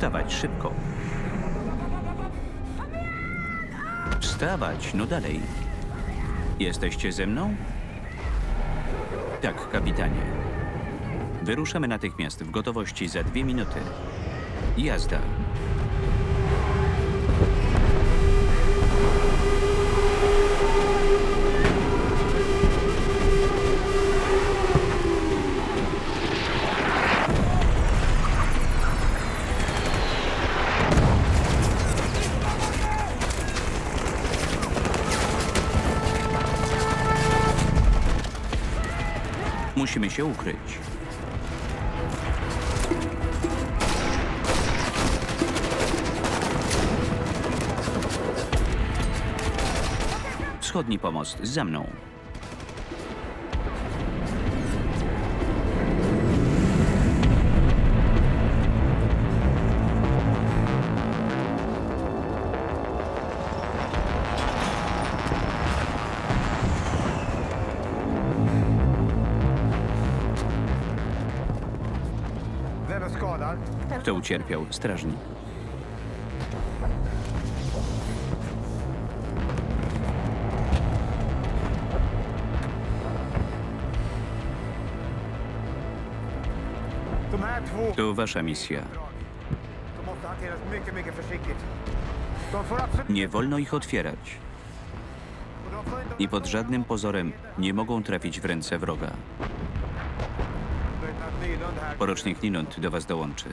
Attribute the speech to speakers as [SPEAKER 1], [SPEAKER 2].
[SPEAKER 1] Wstawać szybko. Wstawać, no dalej. Jesteście ze mną? Tak, kapitanie. Wyruszamy natychmiast w gotowości za dwie minuty. Jazda. Musimy się ukryć. Wschodni pomost, za mną. Kto ucierpiał? Strażnik. To wasza misja. Nie wolno ich otwierać. I pod żadnym pozorem nie mogą trafić w ręce wroga. Porocznik Nilund do was dołączy.